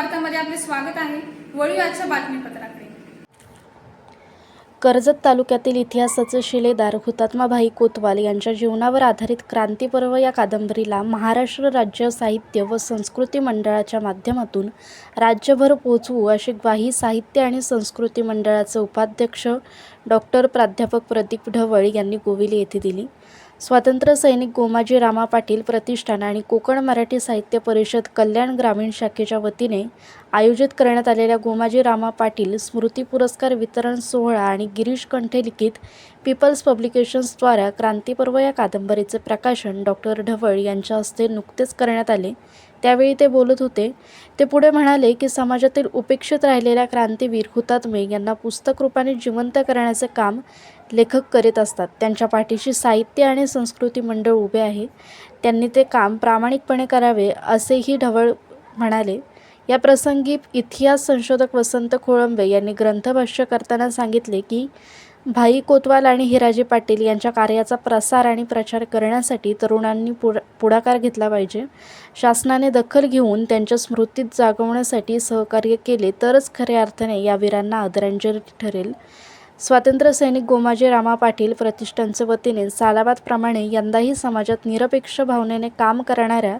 वार्तामध्ये आपले स्वागत आहे. वळू आजच्या बातमीपत्राकडे. कर्जत तालुक्यातील इतिहासाचे शिलेदार हुतात्माभाई कोतवाल यांच्या जीवनावर आधारित क्रांतीपर्व या कादंबरीला महाराष्ट्र राज्य साहित्य व संस्कृती मंडळाच्या माध्यमातून राज्यभर पोहोचवू अशी ग्वाही साहित्य आणि संस्कृती मंडळाचे उपाध्यक्ष डॉक्टर प्राध्यापक प्रदीप ढवळ यांनी गोविली येथे दिली. स्वातंत्र्य सैनिक गोमाजी रामा पाटील प्रतिष्ठान आणि कोकण मराठी साहित्य परिषद कल्याण ग्रामीण शाखेच्या वतीने आयोजित करण्यात आलेल्या गोमाजी रामा पाटील स्मृती पुरस्कार वितरण सोहळा आणि गिरीश कंठे लिखित पीपल्स पब्लिकेशन्सद्वारा क्रांतीपर्व या कादंबरीचे प्रकाशन डॉक्टर ढवळ यांच्या हस्ते नुकतेच करण्यात आले. त्यावेळी ते बोलत होते. ते पुढे म्हणाले की समाजातील उपेक्षित राहिलेल्या क्रांतीवीर हुतात्मे यांना पुस्तक रूपाने जिवंत करण्याचे काम लेखक करीत असतात. त्यांच्या पाठीशी साहित्य आणि संस्कृती मंडळ उभे आहे. त्यांनी ते काम प्रामाणिकपणे करावे असेही ढवळ म्हणाले. या प्रसंगी इतिहास संशोधक वसंत खोळंबे यांनी ग्रंथभाष्य करताना सांगितले की भाई कोतवाल आणि हिराजी पाटील यांच्या कार्याचा प्रसार आणि प्रचार करण्यासाठी तरुणांनी पुढ पुढाकार घेतला पाहिजे. शासनाने दखल घेऊन त्यांच्या स्मृतीत जागवण्यासाठी सहकार्य केले तरच खऱ्या अर्थाने या वीरांना आदरांजली ठरेल. स्वातंत्र्य सैनिक गोमाजी रामा पाटील प्रतिष्ठानच्या वतीने सालाबादप्रमाणे यंदाही समाजात निरपेक्ष भावनेने काम करणाऱ्या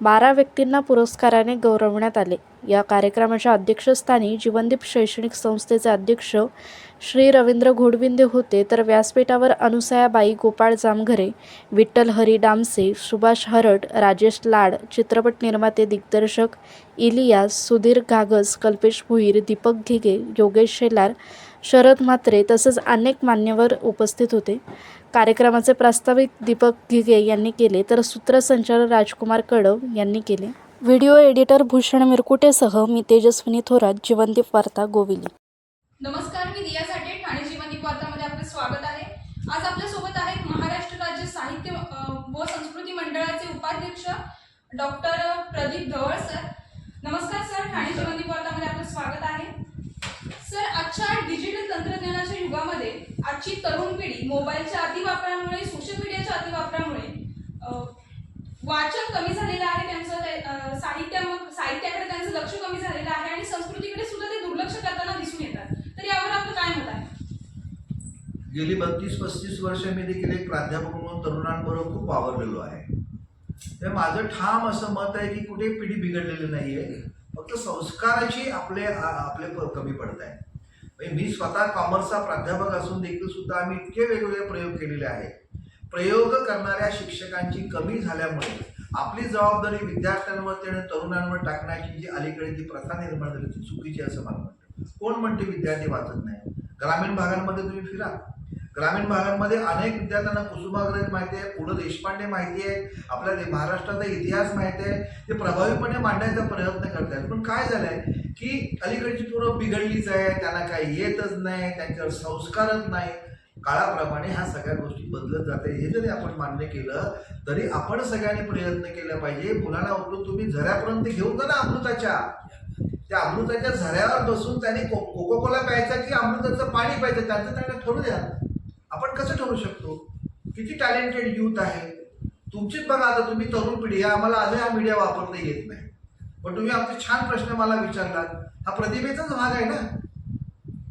बारा व्यक्तींना पुरस्काराने गौरवण्यात आले. या कार्यक्रमाच्या अध्यक्षस्थानी जीवनदीप शैक्षणिक संस्थेचे अध्यक्ष श्री रवींद्र घोडविंदे होते तर व्यासपीठावर अनुसयाबाई गोपाळ जामघरे विठ्ठल हरी डामसे सुभाष हरट राजेश लाड चित्रपट निर्माते दिग्दर्शक इलियास सुधीर घागस कल्पेश भुईर दीपक घिगे योगेश शेलार शरद म्हात्रे तसंच अनेक मान्यवर उपस्थित होते. कार्यक्रमाचे प्रास्ताविक दीपक घिगे यांनी केले तर सूत्रसंचालक राजकुमार कडव यांनी केले. व्हिडिओ एडिटर भूषण मिरकुटेसह मी तेजस्विनी थोरात जीवनदीप वार्ता गोविली. नमस्कार मी दिया साठे ठाणे जीवनदीप वार्तामध्ये आपले स्वागत आहे आज आपल्यासोबत आहेत महाराष्ट्र राज्य साहित्य अ, व संस्कृती मंडळाचे उपाध्यक्ष डॉक्टर प्रदीप ढवळ सर नमस्कार सर ठाणे जीवनदीप वार्तामध्ये आपलं स्वागत आहे. सर आजच्या डिजिटल तंत्रज्ञानाच्या युगामध्ये आजची तरुण पिढी मोबाईलच्या अतिवापरामुळे सोशल मीडियाच्या अतिवापरामुळे वाचन कमी झालेलं आहे त्यांचं साहित्य साहित्याकडे त्यांचं लक्ष कमी झालेलं आहे आणि संस्कृतीकडे सुद्धा ते दुर्लक्ष करताना दिसून येतात. तर यावर आपलं काय मत आहे? गेली बत्तीस पस्तीस वर्ष मी देखील एक प्राध्यापक म्हणून तरुणांबरोबर खूप वावरलेलो आहे. तर माझं ठाम असं मत आहे की कुठे पिढी बिघडलेली नाही आहे फक्त संस्काराची आपले आपले कमी पडत आहे म्हणजे मी स्वतः कॉमर्सचा प्राध्यापक असून देखील सुद्धा आम्ही इतके वेगवेगळे प्रयोग केलेले आहेत. प्रयोग करणाऱ्या शिक्षकांची कमी झाल्यामुळे आपली जबाबदारी विद्यार्थ्यांवरती आणि तरुणांवर टाकण्याची जी अलीकडे जी प्रथा निर्माण झाली ती चुकीची असं मला वाटतं. कोण म्हणते विद्यार्थी वाचत नाही? ग्रामीण भागांमध्ये तुम्ही फिरा. ग्रामीण भागांमध्ये अनेक विद्यार्थ्यांना कुसुमाग्रज माहिती आहे पुढं देशपांडे माहिती आहे आपल्या महाराष्ट्राचा इतिहास माहिती आहे ते प्रभावीपणे मांडायचा प्रयत्न करतायत. पण काय झालंय की अलीकडची पोरं बिघडलीच आहे त्यांना काही येतच नाही त्यांच्यावर संस्कारच नाही. काळाप्रमाणे ह्या सगळ्या गोष्टी बदलत जाते हे जरी आपण मान्य केलं तरी आपण सगळ्यांनी प्रयत्न केला पाहिजे. मुलांना उचलून तुम्ही झऱ्यापर्यंत घेऊन जा ना अमृताच्या. त्या अमृताच्या झऱ्यावर बसून त्यांनी कोको कोला प्यायचा की अमृताचं पाणी प्यायचं? त्यांचं त्यांना थोडं द्या. आपण कसं ठरू शकतो? किती टॅलेंटेड युथ आहे? तुमचीच बघा आता तुम्ही तरुण पिढी आहे आम्हाला आजही हा मीडिया वापरता येत नाही. पण तुम्ही आमचे छान प्रश्न मला विचारलात. हा प्रतिभेचाच भाग आहे ना?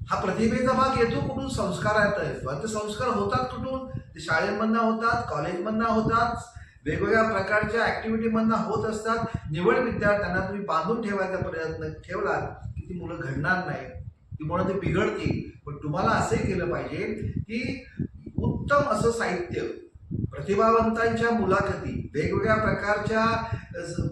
हा प्रतिभेचा भाग येतो कुठून? संस्कारात आहे. ते संस्कार होतात कुठून? ते शाळेमधनं होतात कॉलेजमधनं होतात. वेगवेगळ्या प्रकारच्या ॲक्टिव्हिटीमधनं होत असतात. निवड विद्यार्थ्यांना तुम्ही बांधून ठेवायचा प्रयत्न ठेवलात की ती मुलं घडणार नाही ती ते बिघडतील. पण तुम्हाला असंही केलं पाहिजे की उत्तम असं साहित्य प्रतिभावंतांच्या मुलाखती वेगवेगळ्या प्रकारच्या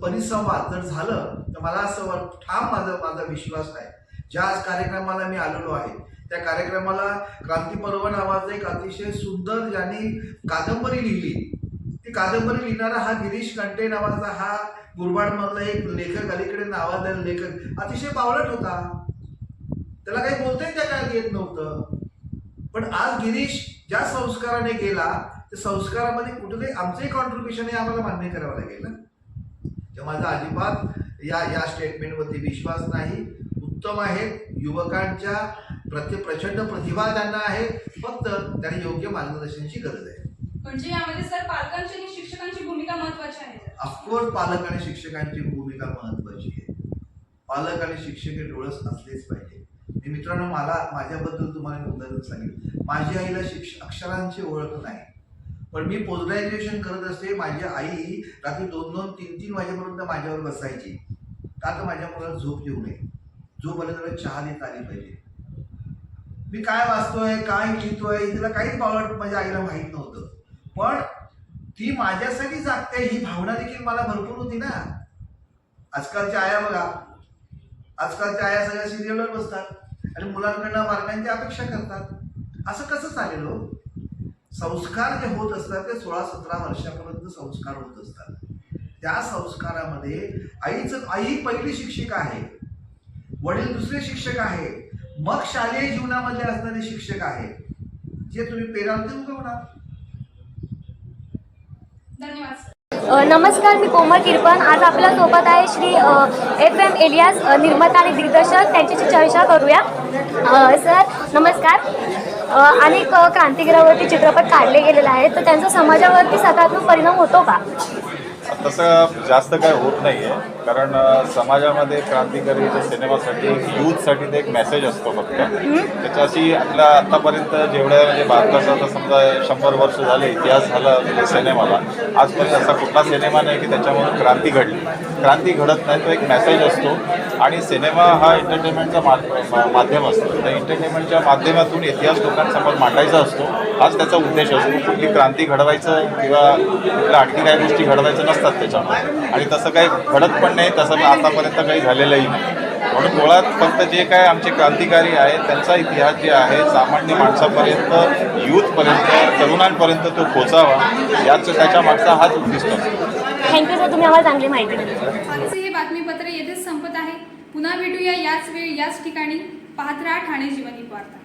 परिसंवाद जर झालं तर मला असं वाट ठाम माझा माझा विश्वास आहे. ज्या आज कार्यक्रमाला मी आलेलो आहे त्या कार्यक्रमाला क्रांतीपर्व नावाचं एक अतिशय सुंदर ज्यांनी कादंबरी लिहिली ती कादंबरी लिहिणारा हा गिरीश कंटे नावाचा हा गुरबाडमधला एक लेखक अलीकडे नावाजलेला लेखक अतिशय पावलट होता. त्याला काही बोलताही त्या काळात येत नव्हतं. पण आज गिरीश ज्या संस्काराने गेला त्या संस्कारामध्ये कुठेतरी आमचंही कॉन्ट्रीब्युशन हे आम्हाला मान्य करावं लागेल ना. तर माझा अजिबात या या स्टेटमेंटवरती विश्वास नाही. उत्तम आहेत. युवकांच्या प्रति प्रचंड प्रतिभा त्यांना आहे. फक्त त्यांनी योग्य मार्गदर्शनाची गरज आहे. म्हणजे यामध्ये सर पालकांची आणि शिक्षकांची भूमिका महत्वाची आहे. ऑफकोर्स पालक आणि शिक्षकांची भूमिका महत्वाची आहे. पालक आणि शिक्षक हे डोळस असलेच पाहिजे. मित्रांनो मला माझ्याबद्दल तुम्हाला एक उदाहरण सांगेल माझी आईला शिक्ष अक्षरांची ओळख नाही. पण मी पोस्ट ग्रॅज्युएशन करत असते माझी आई रात्री दोन दोन तीन तीन वाजेपर्यंत माझ्यावर बसायची. का तर माझ्या मुलाला झोप येऊ नये. झोप आली त्याला चहा देत आली पाहिजे. मी काय वाचतोय काय लिहितोय तिला काहीच बावळ माझ्या आईला माहीत नव्हतं. पण ती माझ्यासाठी जागते ही भावना देखील मला भरपूर होती ना. आजकालच्या आया बघा. आजकालच्या आया सगळ्या सिरियलवर बसतात. आणि मुलांकडनं मार्गांची अपेक्षा करतात. असं कसं चालेल हो? संस्कार जे होत असतात ते सोळा सतरा वर्षापर्यंत संस्कार होत असतात. त्या संस्कारामध्ये आईचं आई पहिली शिक्षिका आहे. वडील दुसरे शिक्षक आहे. मग शालेय जीवनामध्ये असणारे शिक्षक आहे. जे तुम्ही पेराल ते उगवणार धन्यवाद नमस्कार मी कोमल किरपण. आज आपल्यासोबत आहे श्री एफ एम एलियास निर्माता आणि दिग्दर्शक. त्यांच्याशी चर्चा करूया. सर नमस्कार. अनेक अ, क्रांतिगिरावरती चित्रपट काढले गेलेले आहेत. तर त्यांचा समाजावरती सकारात्मक परिणाम होतो का? तसं जास्त काय होत नाही आहे कारण समाजामध्ये क्रांतिकारी सिनेमासाठी यूथसाठी ते एक मेसेज असतो फक्त. त्याच्याशी आपल्या आत्तापर्यंत जेवढ्या म्हणजे भारताचा आता समजा शंभर वर्ष झाले इतिहास झाला सिनेमाला. आजपर्यंत असा कुठला सिनेमा नाही की त्याच्यामधून क्रांती घडली. क्रांती घडत नाही तो एक मेसेज असतो. आणि सिनेमा हा एंटरटेनमेंटचा माध्यम असतो. त्या एंटरटेनमेंटच्या माध्यमातून इतिहास लोकांसमोर मांडायचा असतो. हाच त्याचा उद्देश असतो. कुठली क्रांती घडवायचं किंवा कुठल्या आणखी काही गोष्टी घडवायचं नसतात त्याच्यामध्ये. आणि तसं काही घडत पण नाही तसं आतापर्यंत काही झालेलंही नाही. म्हणून मुळात फक्त जे काय आमचे क्रांतिकारी आहेत त्यांचा इतिहास जे आहे सामान्य माणसापर्यंत यूथपर्यंत तरुणांपर्यंत तो पोचावा याच त्याच्या मागचा हाच उद्दिष्ट असतो. थँक्यू सर तुम्ही आम्हाला चांगली माहिती दिली. आजचे हे बातमीपत्र येथेच संपत आहे. पुन्हा भेटूया याच वेळी याच ठिकाणी. पाहत राहा ठाणे जीवनी वार्ता.